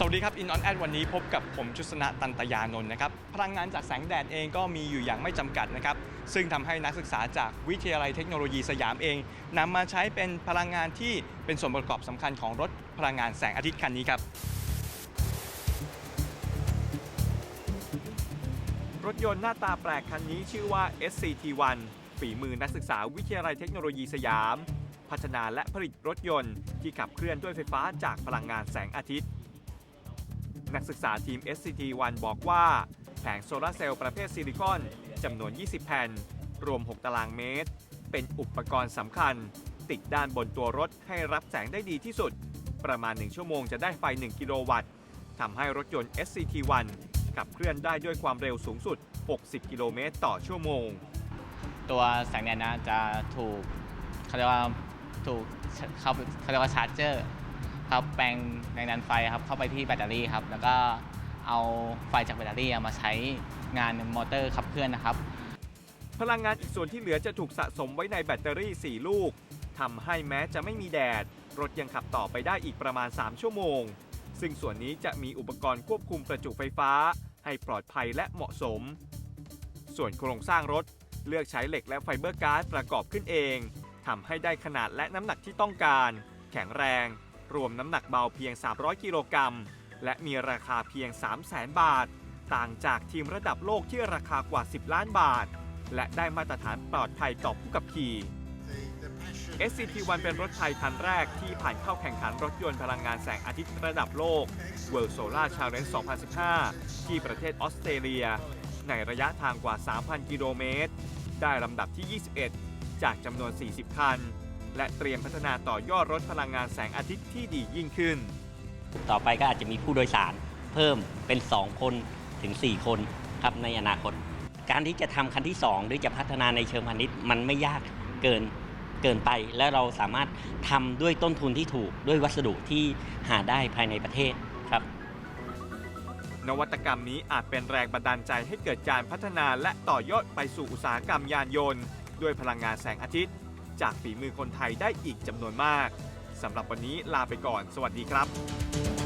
สวัสดีครับ In On Ad วันนี้พบกับผมชุสนะตันตยานนท์นะครับ พลังงานจากแสงแดดเองก็มีอยู่อย่างไม่จำกัดนะครับ ซึ่งทำให้นักศึกษาจากวิทยาลัยเทคโนโลยีสยามเองนำมาใช้เป็นพลังงานที่เป็นส่วนประกอบสำคัญของรถพลังงานแสงอาทิตย์คันนี้ครับ รถยนต์หน้าตาแปลกคันนี้ชื่อว่า SCT1 ฝีมือนักศึกษาวิทยาลัยเทคโนโลยีสยาม พัฒนาและผลิตรถยนต์ที่ขับเคลื่อนด้วยไฟฟ้าจากพลังงานแสงอาทิตย์ นักศึกษาทีม SCT1 บอกว่า แผงโซลาร์เซลล์ประเภทซิลิคอนจำนวน 20 แผ่น รวม 6 ตารางเมตร เป็นอุปกรณ์สำคัญ ติดด้านบนตัวรถให้รับแสงได้ดีที่สุด ประมาณ 1 ชั่วโมงจะได้ไฟ 1 กิโลวัตต์ทำให้รถยนต์ SCT1 ขับเคลื่อนได้ด้วยความเร็วสูงสุด 60 กิโลเมตรต่อชั่วโมง ตัวแสงแดดนะจะถูกเขาเรียกว่าถูกเขาเขาเรียกว่าชาร์จเจอร์ ครับแปลงแรงดันไฟครับเข้าไปที่แบตเตอรี่ครับแล้วก็เอาไฟจากแบตเตอรี่มาใช้งานมอเตอร์ขับเคลื่อนนะครับ พลังงานอีกส่วนที่เหลือจะถูกสะสมไว้ในแบตเตอรี่ 4 ลูกทำให้แม้จะไม่มีแดด รถยังขับต่อไปได้อีกประมาณ 3 ชั่วโมง ซึ่งส่วนนี้จะมีอุปกรณ์ควบคุมประจุไฟฟ้า ให้ปลอดภัยและเหมาะสม ส่วนโครงสร้างรถเลือกใช้เหล็กและไฟเบอร์การ์ประกอบขึ้นเองทำให้ได้ขนาดและน้ำหนักที่ต้องการ แข็งแรง รวมน้ำหนักเบาเพียง 300 กิโลกรัม และมีราคาเพียง 3 0 0แสนบาท ต่างจากทีมระดับโลกที่ราคากว่า 10 ล้านบาท และได้มาตรฐานปลอดภัยต่อผู้ขับขี่ SCT1 เป็นรถไทยคันแรกที่ผ่านเข้าแข่งขันรถยนต์พลังงานแสงอาทิตย์ระดับโลก World Solar Challenge 2015 ที่ประเทศออสเตรเลีย ในระยะทางกว่า 3,000 กิโลเมตร ได้ลำดับที่ 21 จากจำนวน 40 คัน และเตรียมพัฒนาต่อยอดรถพลังงานแสงอาทิตย์ที่ดียิ่งขึ้น ต่อไปก็อาจจะมีผู้โดยสารเพิ่มเป็น 2 คนถึง 4 คนครับในอนาคต การที่จะทำคันที่ 2 หรือจะพัฒนาในเชิงพาณิชย์มันไม่ยากเกินเกินไป และเราสามารถทำด้วยต้นทุนที่ถูกด้วยวัสดุที่หาได้ภายในประเทศครับ นวัตกรรมนี้อาจเป็นแรงบันดาลใจให้เกิดการพัฒนาและต่อยอดไปสู่อุตสาหกรรมยานยนต์ ด้วยพลังงานแสงอาทิตย์ จากฝีมือคนไทยได้อีกจำนวนมากสำหรับวันนี้ลาไปก่อน สวัสดีครับ